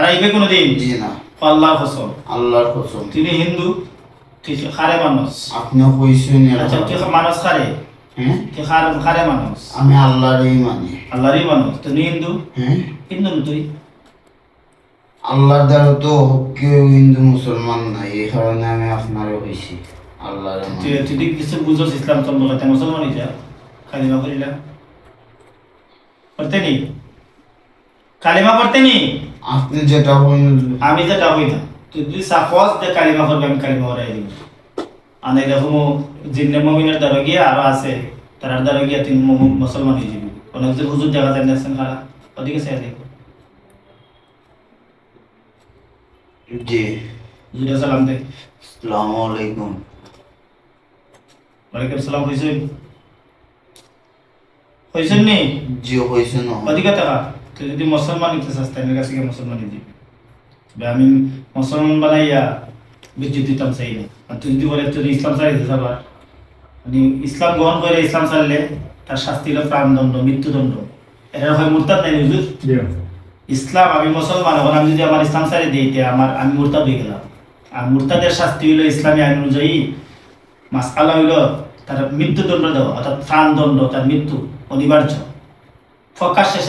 আর আইবে কোনোদিন? জি না। আল্লাহ কসম। আল্লাহর কসম। তিনি হিন্দু ঠিক খারে মানুষ। আপনি কইছেন আচ্ছা তুই মানুষ। খারে? হ্যাঁ? তুই খার খারে মানুষ? আমি আল্লাহরই মানি। আল্লাহরই মানুষ। তুমি হিন্দু? হ্যাঁ? হিন্দু তুই? আল্লাহর দ্বারা তো কেউ হিন্দু মুসলমান নাই। এই কারণে আমি আপনারও হয়েছি আল্লাহর তুই কিছু বুঝোস ইসলাম সম্পর্কে মুসলমান হইছা কালিমা করিলা করতে নি কালিমা করতে নি আপনি যেটা বলেন আমি যেটা হই না তুই যদি সাহস দে কালিমা করবে আমি কালিমা করাই দিব। আনে দেখো জিন্নে মমিনের দ্বারা গিয়া আরও আছে তার দ্বারা গিয়া তুই মুসলমান হয়ে যাবি। অনেক যে হুজুর দেখা যায় নেছেন খারা ওদিকে চাই দেখো। জি। হুজুরে সালাম দে। আসসালামু আলাইকুম। ওয়ালাইকুম সালাম হইছেন? হইছেন নি? জি হয়েছে না। ওদিকে টাকা তুই যদি মুসলমান হইতে চাস তাই কাছে গিয়ে মুসলমান যাবি আমি মুসলমান বানাইয়া বিদ্যুৎ দিতাম চাই না। আর তুই যদি বলে তুই ইসলাম দিতে যাবা? মানে ইসলাম গ্রহণ করে ইসলাম চাললে তার শাস্তি হলো প্রাণদণ্ড মৃত্যুদণ্ড। এটা হয় মুরতাদ নাই হুজুর? ইসলাম আমি মুসলমান এখন আমি যদি আমার ইসলাম সারি দিই তে আমার আমি মুরতাদ হয়ে গেলাম। আর মুরতাদের শাস্তি হইল ইসলামী আইন অনুযায়ী মাসআলা হইল তার মৃত্যুদণ্ড দেওয়া অর্থাৎ প্রাণদণ্ড তার মৃত্যু অনিবার্য। প্রকাশ্যে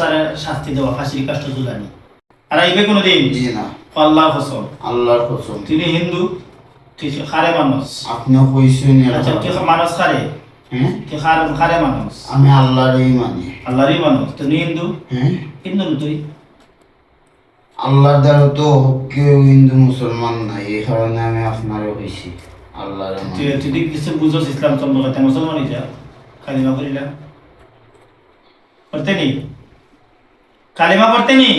শাস্তি দেওয়া ফাঁসির কাষ্ট ঝুলানি আর আইবে কোনোদিন? জি না। আল্লাহ আল্লাহর কসম। তিনি হিন্দু খারে মানুষ। আপনি কইছেন আচ্ছা তুই মানুষ খারে? হ্যাঁ? তুই খারে মানুষ। আমি আল্লাহরই মানি। আল্লাহরই মানুষ। তুমি হিন্দু? হ্যাঁ? হিন্দু তুই? আল্লাহর দ্বারা তো কেউ হিন্দু মুসলমান নাই এই কারণে আমি আপনারও হয়েছি আল্লাহর তুই তুই যদি কিছু বুঝোস ইসলাম সম্পর্কে। মুসলমান যা কালিমা করিলা নি কালিমা নি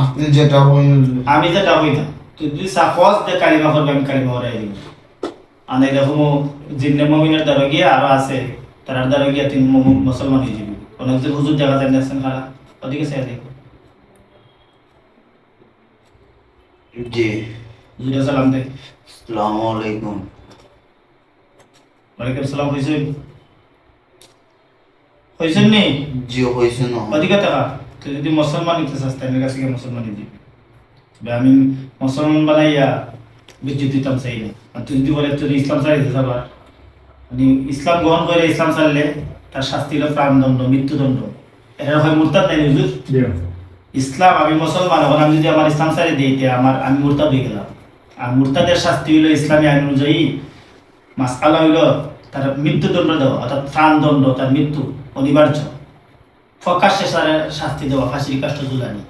আপনি যেটা বলেন আমি যেটা না তুই যদি সাহস দে কালিমা করবে আমি কালিমা করাই দিব। আনে দেখো জিন্নে মমিনের দ্বারা গিয়া আরও আছে তার দ্বারা গিয়া তুই মুসলমান হয়ে যাবি। অনেক যে হুজুর দেখা যায় নেছেন খারা ওদিকে চাই দেখো। জি। হুজুরে সালাম দে। আসসালামু আলাইকুম। ওয়ালাইকুম সালাম হইছেন হইছেন নি? জি হয়েছে না। ওদিকে টাকা তুই যদি মুসলমান হইতে চাস তাই কাছে গিয়ে মুসলমান হয়ে যাবি বে আমি মুসলমান বানাইয়া বিদ্যুৎ দিতাম চাই না। আর তুই যদি বলে তুই ইসলাম চাই দিতে যাবা মানে ইসলাম গ্রহণ করে ইসলাম চাললে তার শাস্তি হলো প্রাণদণ্ড মৃত্যুদণ্ড। এটা হয় মুরতাদ নাই হুজুর? ইসলাম আমি মুসলমান এখন আমি যদি আমার ইসলাম সারি দিই তে আমার আমি মুরতাদ হয়ে গেলাম। আর মুরতাদের শাস্তি হইল ইসলামী আইন অনুযায়ী। মাসআলা হইল তার মৃত্যুদণ্ড দেওয়া অর্থাৎ প্রাণদণ্ড তার মৃত্যু অনিবার্য। প্রকাশ্যে শাস্তি দেওয়া ফাঁসির কাষ্ট ঝুলানি।